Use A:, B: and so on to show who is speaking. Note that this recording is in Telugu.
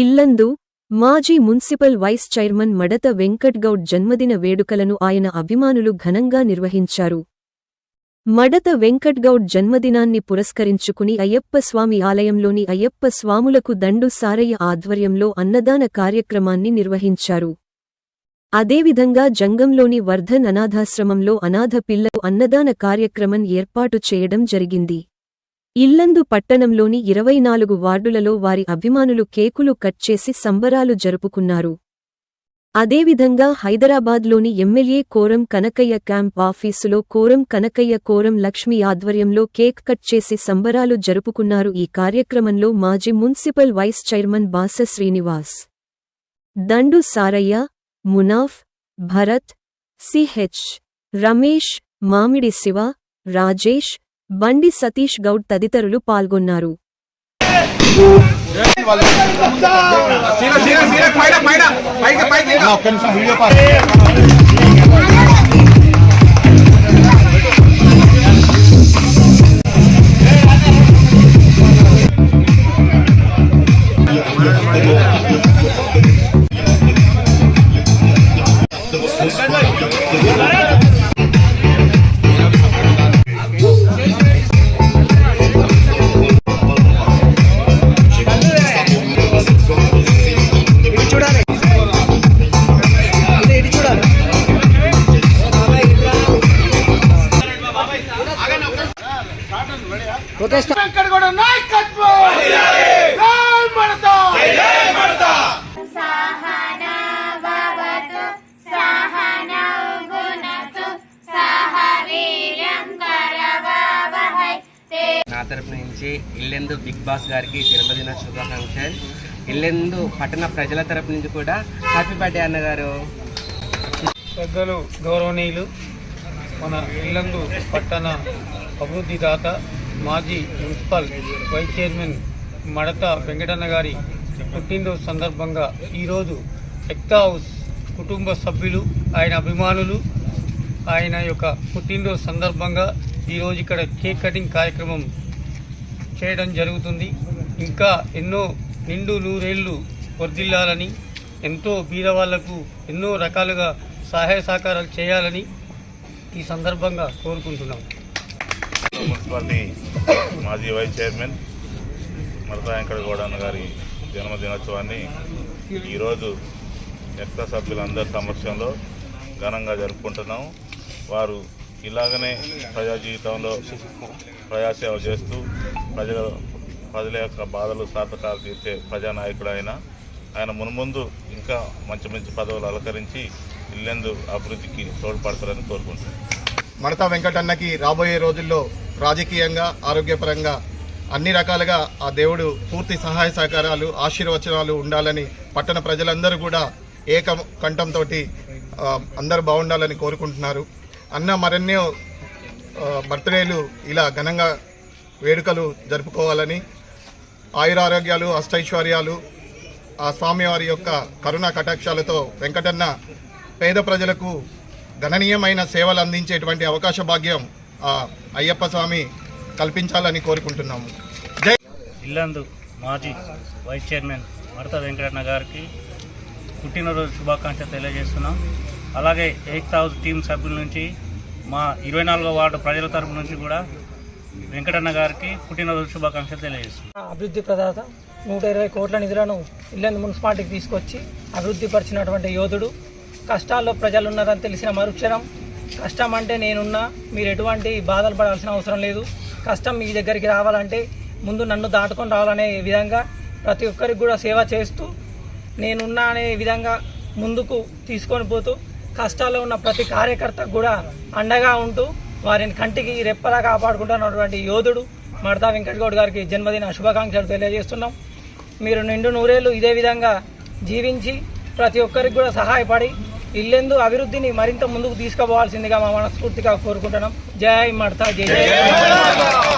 A: ఇల్లందు మాజీ మున్సిపల్ వైస్ చైర్మన్ మడత వెంకట్గౌడ్ జన్మదిన వేడుకలను ఆయన అభిమానులు ఘనంగా నిర్వహించారు. మడత వెంకట్గౌడ్ జన్మదినాన్ని పురస్కరించుకుని అయ్యప్పస్వామి ఆలయంలోని అయ్యప్ప స్వాములకు దండు సారయ్య ఆధ్వర్యంలో అన్నదాన కార్యక్రమాన్ని నిర్వహించారు. అదేవిధంగా జంగంలోని వర్ధన్ అనాథాశ్రమంలో అనాథ పిల్లలు అన్నదాన కార్యక్రమం ఏర్పాటు చేయడం జరిగింది. ఇల్లందు పట్టణంలోని ఇరవై నాలుగు వార్డులలో వారి అభిమానులు కేకులు కట్ చేసి సంబరాలు జరుపుకున్నారు. అదేవిధంగా హైదరాబాద్లోని ఎమ్మెల్యే కోరం కనకయ్య క్యాంప్ ఆఫీసులో కోరం కనకయ్య కోరం లక్ష్మి ఆధ్వర్యంలో కేక్ కట్ చేసి సంబరాలు జరుపుకున్నారు. ఈ కార్యక్రమంలో మాజీ municipal vice chairman Basa Srinivas Dandu Saraiah Munaf Bharat C H Ramesh Mamidi Shiva Rajesh బండి సతీష్ గౌడ్ తదితరులు పాల్గొన్నారు.
B: సీర
C: నా తరపు నుంచి ఇల్లెందు బిగ్ బాస్ గారికి జన్మదిన శుభాకాంక్షలు. ఇల్లెందు పట్టణ ప్రజల తరపు నుంచి కూడా హ్యాపీ బర్త్డే అన్నగారు.
D: పెద్దలు గౌరవనీయులు మన ఇల్లందు పట్టణ అభివృద్ధి దాత మాజీ మున్సిపల్ వైస్ చైర్మన్ మడత వెంకటన్న గారి పుట్టినరోజు సందర్భంగా ఈరోజు ఎక్తా హౌస్ కుటుంబ సభ్యులు ఆయన అభిమానులు ఆయన యొక్క పుట్టినరోజు సందర్భంగా ఈరోజు ఇక్కడ కేక్ కటింగ్ కార్యక్రమం చేయడం జరుగుతుంది. ఇంకా ఎన్నో నిండు నూరేళ్ళు వర్ధిల్లాలని ఎంతో బీదవాళ్ళకు ఎన్నో రకాలుగా సహాయ సహకారాలు చేయాలని ఈ సందర్భంగా కోరుకుంటున్నాం.
E: మున్సిపాలిటీ మాజీ వైస్ చైర్మన్ మరతాయంకడ గౌడన్న గారి జన్మదినోత్సవాన్ని ఈరోజు ఎక్త సభ్యులందరి సమక్షంలో ఘనంగా జరుపుకుంటున్నాం. వారు ఇలాగనే ప్రజా జీవితంలో ప్రజాసేవ చేస్తూ ప్రజల ప్రజల యొక్క బాధలు సార్థకాలు తీర్చే ప్రజానాయకుడు ఆయన ఆయన మున్ముందు ఇంకా మంచి మంచి పదవులు అలంకరించి ఇల్లందు అభివృద్ధికి తోడ్పడతారని కోరుకుంటున్నాను.
F: మడతా వెంకటన్నకి రాబోయే రోజుల్లో రాజకీయంగా ఆరోగ్యపరంగా అన్ని రకాలుగా ఆ దేవుడు పూర్తి సహాయ సహకారాలు ఆశీర్వచనాలు ఉండాలని పట్టణ ప్రజలందరూ కూడా ఏక కంఠంతో అందరూ బాగుండాలని కోరుకుంటున్నారు. అన్న మరెన్నో బర్త్డేలు ఇలా ఘనంగా వేడుకలు జరుపుకోవాలని ఆయురారోగ్యాలు అష్టైశ్వర్యాలు ఆ స్వామివారి యొక్క కరుణా కటాక్షాలతో వెంకటన్న పేద ప్రజలకు గణనీయమైన సేవలు అందించేటువంటి అవకాశ భాగ్యం ఆ అయ్యప్ప స్వామి కల్పించాలని కోరుకుంటున్నాము. జై
D: ఇల్లందు మాజీ వైస్ చైర్మన్ మడత వెంకటన్న గారికి పుట్టినరోజు శుభాకాంక్షలు తెలియజేస్తున్నాం. అలాగే ఎయిత్ హౌస్ టీం సభ్యుల నుంచి మా ఇరవై నాలుగో వార్డు ప్రజల తరపు నుంచి కూడా వెంకటన్న గారికి పుట్టినరోజు శుభాకాంక్షలు తెలియజేస్తున్నాం.
G: అభివృద్ధి ప్రదాత నూట ఇరవై కోట్ల నిధులను ఇల్లందు మున్సిపాలిటీకి తీసుకొచ్చి అభివృద్ధి పరిచినటువంటి యోధుడు కష్టాల్లో ప్రజలు ఉన్నారని తెలిసిన మరుక్షణం కష్టం అంటే నేనున్నా మీరు ఎటువంటి బాధలు పడాల్సిన అవసరం లేదు. కష్టం మీ దగ్గరికి రావాలంటే ముందు నన్ను దాటుకొని రావాలనే విధంగా ప్రతి ఒక్కరికి కూడా సేవ చేస్తూ నేనున్నా అనే విధంగా ముందుకు తీసుకొని పోతూ కష్టాల్లో ఉన్న ప్రతి కార్యకర్తకు కూడా అండగా ఉంటూ వారిని కంటికి రెప్పలా కాపాడుకుంటున్నటువంటి యోధుడు మడతా వెంకటగౌడ్ గారికి జన్మదిన శుభాకాంక్షలు తెలియజేస్తున్నాం. మీరు నిండు నూరేళ్ళు ఇదే విధంగా జీవించి ప్రతి ఒక్కరికి కూడా సహాయపడి ఇల్లెందు అభివృద్ధిని మరింత ముందుకు తీసుకుపోవాల్సిందిగా మా మనస్ఫూర్తిగా కోరుకుంటున్నాం. జై మడతా జై. జై.